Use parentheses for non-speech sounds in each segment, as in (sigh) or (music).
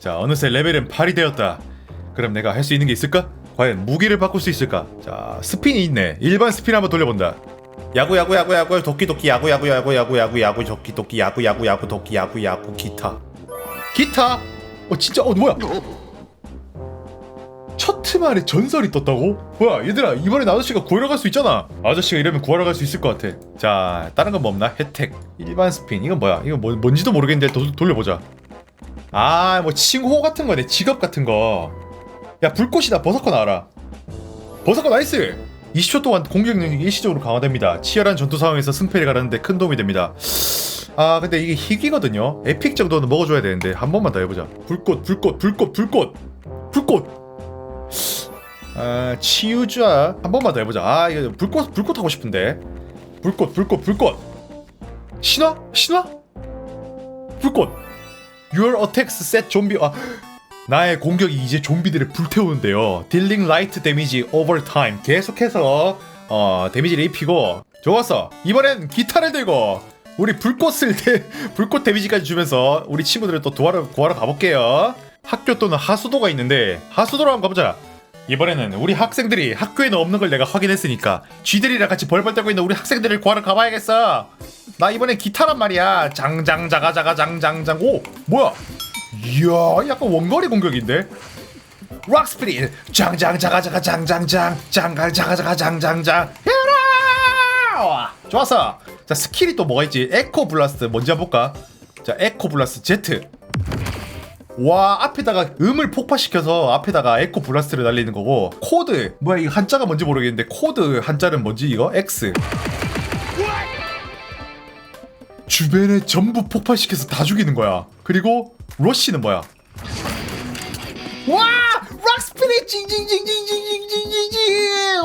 자 어느새 레벨은 8이 되었다 그럼 내가 할 수 있는 게 있을까? 과연 무기를 바꿀 수 있을까? 자 스핀이 있네 일반 스핀 한번 돌려본다 야구 야구 야구 야구 도끼 도끼 야구 야구 야구 야구 야구 야구 도끼 도끼 야구 야구 야구 도끼 야구 야구 기타 기타? 어 진짜 어 뭐야 첫 틈안에 전설이 떴다고? 뭐야 얘들아 이번엔 아저씨가 구하러 갈 수 있잖아 아저씨가 이러면 구하러 갈 수 있을 것 같아 자 다른 건 뭐 없나? 혜택 일반 스핀 이건 뭐야 이거 뭐, 뭔지도 모르겠는데 도, 돌려보자 아 뭐 칭호 같은 거네. 직업 같은 거 야 불꽃이다. 버섯거 나와라. 버섯거 나이스! 20초 동안 공격 능력이 일시적으로 강화됩니다. 치열한 전투 상황에서 승패를 가르는데 큰 도움이 됩니다. 아 근데 이게 희귀거든요. 에픽 정도는 먹어줘야 되는데 한 번만 더 해보자. 불꽃 불꽃 불꽃 불꽃! 불꽃! 아 치유자 한 번만 더 해보자. 아 이거 불꽃 불꽃 하고 싶은데. 불꽃 불꽃 불꽃! 신화? 신화? 불꽃 Your attacks set 좀비 아 나의 공격이 이제 좀비들을 불태우는데요. 딜링 라이트 데미지 over time. 계속해서 어 데미지를 입히고. 좋았어. 이번엔 기타를 들고 우리 불꽃을 대, (laughs) 불꽃 데미지까지 주면서 우리 친구들을 또 도와러 구하러 가볼게요. 학교 또는 하수도가 있는데 하수도로 한번 가보자 이번에는 우리 학생들이 학교에는 없는 걸 내가 확인했으니까 쥐들이랑 같이 벌벌 떨고 있는 우리 학생들을 구하러 가봐야겠어. 나 이번엔 기타란 말이야. 장장 자가 자가 장장장. 오 뭐야? 이야 약간 원거리 공격인데? 락스프릿. 장장 자가 자가 장장장. 장장자가 자가 장장장. 헤라! 좋았어. 자 스킬이 또 뭐가 있지? 에코 블라스트 먼저 해볼까? 자 에코 블라스트 제트 와 앞에다가 음을 폭파시켜서 앞에다가 에코 블라스트를 날리는 거고 코드. 뭐야 이 한자가 뭔지 모르겠는데 코드 한자는 뭔지 이거? X. 주변에 전부 폭발시켜서 다 죽이는 거야. 그리고 러쉬는 뭐야? 와! 락스피릿! 징징징징징징징징징!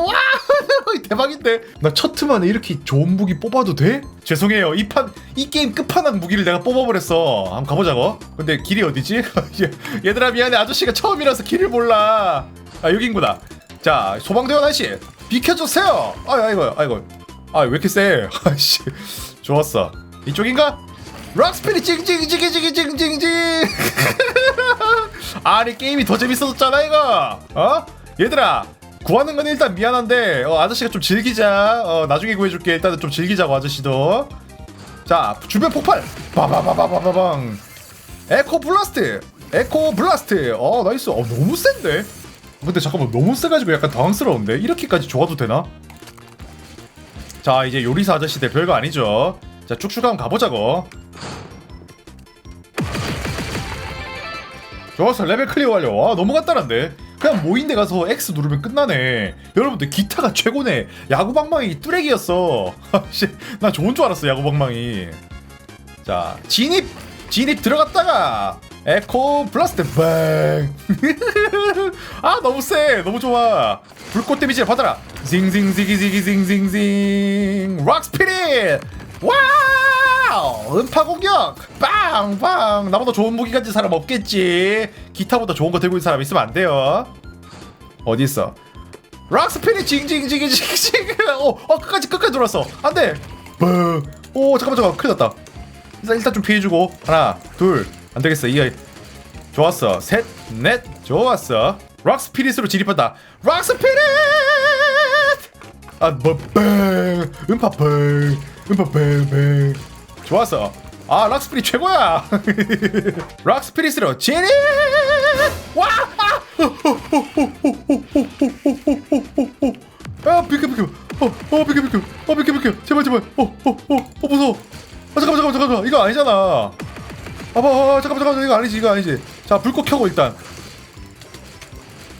와 (laughs) 대박인데? 나첫 틈만에 이렇게 좋은 무기 뽑아도 돼? 죄송해요. 이 판 이 게임 끝판왕 무기를 내가 뽑아버렸어. 한번 가보자고. 근데 길이 어디지? (laughs) 얘- 얘들아 미안해. 아저씨가 처음이라서 길을 몰라. 아 여긴구나. 자 소방대원 아저씨 비켜주세요. 아 아이고 아이고. 아왜 이렇게 세? (laughs) 아씨. 좋았어. 이쪽인가? 락스피릿 징징징징징징징징. 아니 게임이 더 재밌어졌잖아 이거. 어? 얘들아 구하는 건 일단 미안한데 어, 아저씨가 좀 즐기자. 어, 나중에 구해줄게. 일단은 좀 즐기자고 아저씨도. 자 주변 폭발. 바바바바바바방. 에코 블라스트. 에코 블라스트. 어 나이스. 어 너무 센데? 근데 잠깐만 너무 세가지고 약간 당황스러운데? 이렇게까지 좋아도 되나? 자 이제 요리사 아저씨들 별거 아니죠. 자 쭉쭉 한번 가보자고. 좋았어 레벨 클리어 완료 와 너무 간단한데 그냥 모인 데 가서 X 누르면 끝나네. 여러분들 기타가 최고네. 야구방망이 뚜레기였어. (laughs) 씨, 나 좋은 줄 알았어 야구방망이. 자 진입! 진입 들어갔다가 에코 블라스트 뱅! (laughs) 아 너무 세 너무 좋아. 불꽃 데미지를 받아라. 징징 지기 지기 징징징. 락 스피릿! 와 우 음파 공격. 빵빵. 나보다 좋은 무기 가진 사람 없겠지. 기타보다 좋은 거 들고 있는 사람 있으면 안 돼요. 어디 있어? 락스피릿 징징징징징. 어, 어 끝까지 끝까지 돌았어. 안돼. 오 잠깐만 잠깐만. 큰일 났다. 일단, 일단 좀 피해주고. 하나 둘. 안 되겠어. 이 아이. 좋았어. 셋 넷. 좋았어. 락스피릿으로 진입한다. 락스피릿! 아뭐뱅 음파 뱅 음파 뱅뱅 좋았어 아 락스피릿 최고야 락스피릿으로 진입 와 아! 아 비켜 비켜 어어 비켜 비켜 어 비켜 비켜 제발 제발 어어어 어, 무서워 아 잠깐만 잠깐만 잠깐만 이거 아니잖아 아봐 아, 잠깐만 잠깐만 이거 아니지 이거 아니지 자 불꽃 켜고 일단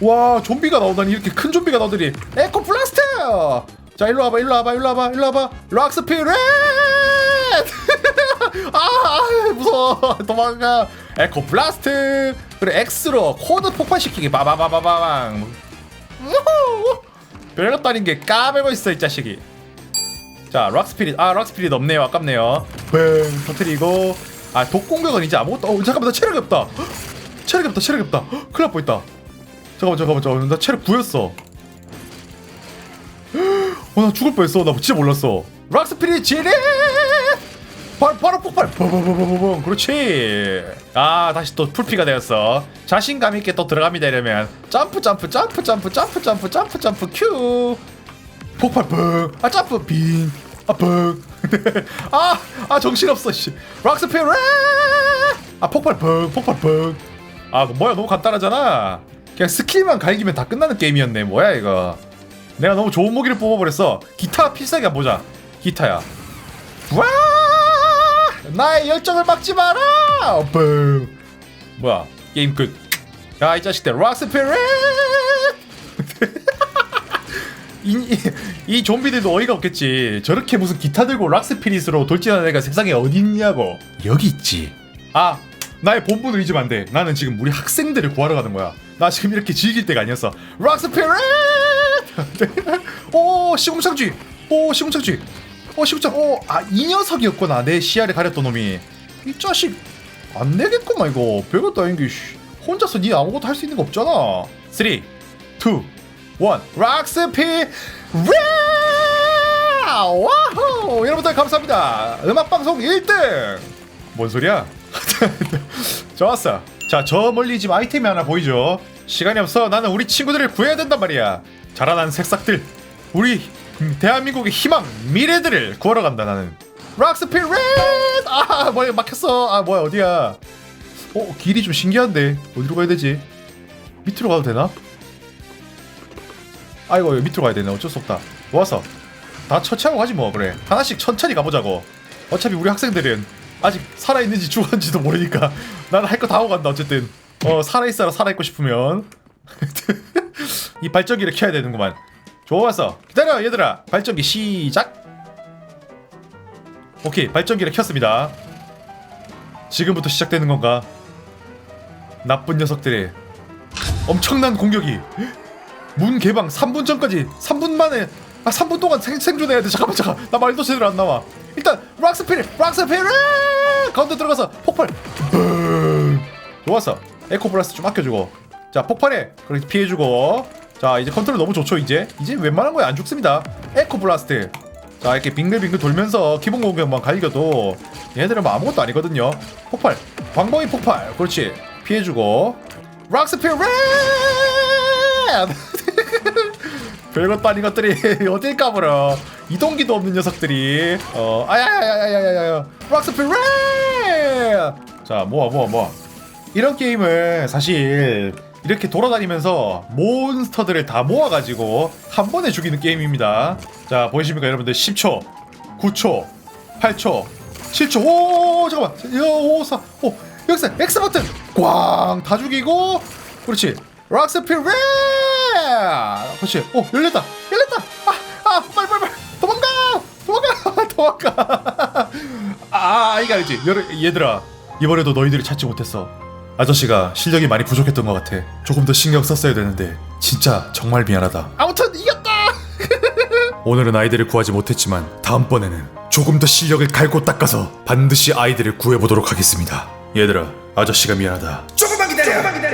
와 좀비가 나오다니 이렇게 큰 좀비가 나오더니 에코 블라스트 자 일로 와봐 일로 와봐 일로 와봐 일로 와봐 락스피릿 아, 아 (laughs) 무서워 도망가. 에코 블라스트. 그래 X로 코드 폭발시키기. 바바바바바방. 별것도 아닌 게 까매고 있어 이 자식이. 자 락스피릿. 아 락스피릿 없네요. 아깝네요. 뱅. 터트리고. 아 독공격은 이제 아무것도 어 잠깐만. 나 체력이 없다. 헉, (gasps) 체력이 없다. 체력이 없다. (gasps) 큰일 날 뻔 했다. 잠깐만 잠깐만 잠깐만. 나 체력 9였어. (gasps) 어나 죽을 뻔했어. 나 진짜 몰랐어. 락스피릿 진입 바로, 바로 폭발. 뻥뻥뻥뻥뻥 그렇지. 아 다시 또 풀피가 되었어. 자신감 있게 또 들어갑니다 이러면. 점프 점프 점프 점프 점프 점프 점프 점프 큐. 폭발 뻥아 점프 빙아뻥아아 (laughs) 아, 정신없어 씨. 락스피어 아 폭발 뻥 폭발 뻥아 뭐야. 너무 간단하잖아. 그냥 스킬만 갈기면 다 끝나는 게임이었네. 뭐야 이거. 내가 너무 좋은 무기를 뽑아버렸어. 기타 필살기 보자. 기타야. 와 나의 열정을 막지 마라! 뻥 뭐야 게임 끝 야 이 자식들 락스피릿! (laughs) 이, 이, 이 좀비들도 어이가 없겠지. 저렇게 무슨 기타 들고 락스피릿으로 돌진하는 애가 세상에 어디 있냐고. 여기 있지. 아 나의 본분을 잊으면 안 돼. 나는 지금 우리 학생들을 구하러 가는 거야. 나 지금 이렇게 즐길 때가 아니었어 락스피릿! (laughs) 오 시궁창쥐! 오 시궁창쥐 어 시궁창 오아이 녀석이었구나. 내 시야를 가렸던 놈이. 이 자식 안 되겠구만 이거. 별것도 아닌 게 씨. 혼자서 니 아무것도 할 수 있는 거 없잖아. 3 2 1 락스피 와우 여러분들 감사합니다. 음악방송 1등. 뭔 소리야? (laughs) 좋았어. 자 저 멀리 지금 아이템이 하나 보이죠? 시간이 없어. 나는 우리 친구들을 구해야 된단 말이야. 자라난 새싹들. 우리 음, 대한민국의 희망 미래들을 구하러 간다 나는. 락스피릿 아 뭐야 막혔어. 아 뭐야 어디야? 어 길이 좀 신기한데. 어디로 가야 되지? 밑으로 가도 되나? 아이고 밑으로 가야 되네. 어쩔 수 없다. 모아서. 다 처치하고 가지 뭐 그래. 하나씩 천천히 가보자고. 어차피 우리 학생들은 아직 살아있는지 죽었는지도 모르니까 (laughs) 나는 할거 다 하고 간다 어쨌든. 어 살아있어라 살아있고 싶으면. (laughs) 이 발전기를 켜야 되는구만 좋았어 기다려 얘들아. 발전기 시작. 오케이 발전기를 켰습니다. 지금부터 시작되는 건가? 나쁜 녀석들의 엄청난 공격이. 문 개방 3분 전까지. 3분 만에. 아 3분 동안 생, 생존해야 돼. 잠깐만 잠깐 나 말도 제대로 안 나와. 일단 락스피릿 락스피릿 가운데 들어가서 폭발. 붕. 좋았어 에코 플러스 좀 아껴주고. 자 폭발해. 그렇게 피해주고 자 이제 컨트롤 너무 좋죠 이제? 이제 웬만한 거에 안 죽습니다. 에코 블라스트. 자 이렇게 빙글빙글 돌면서 기본 공격만 갈겨도 얘네들은 뭐 아무것도 아니거든요. 폭발. 광범위 폭발. 그렇지. 피해주고. 락스피릿 별것도 아닌 것들이 (laughs) 어딜 까불어. 이동기도 없는 녀석들이. 어 아야야야야야야. 락스피릿 자 모아 모아 모아. 이런 게임은 사실 이렇게 돌아다니면서 몬스터들을 다 모아가지고 한 번에 죽이는 게임입니다. 자 보이십니까 여러분들? 10초 9초 8초 7초. 오 잠깐만. 5 4 5 여기서 X 버튼. 꽝! 다 죽이고 그렇지. 락스피릿 그렇지. 오 열렸다. 열렸다. 아 아 빨리 빨리 빨리. 도망가! 도망가! (laughs) 도망가! 아 이거 알지? 얘들아. 이번에도 너희들이 찾지 못했어 아저씨가 실력이 많이 부족했던 것 같아. 조금 더 신경 썼어야 되는데 진짜 정말 미안하다. 아무튼 이겼다! (laughs) 오늘은 아이들을 구하지 못했지만 다음번에는 조금 더 실력을 갈고 닦아서 반드시 아이들을 구해보도록 하겠습니다. 얘들아 아저씨가 미안하다. 조금만 기다려. 조금만 기다려.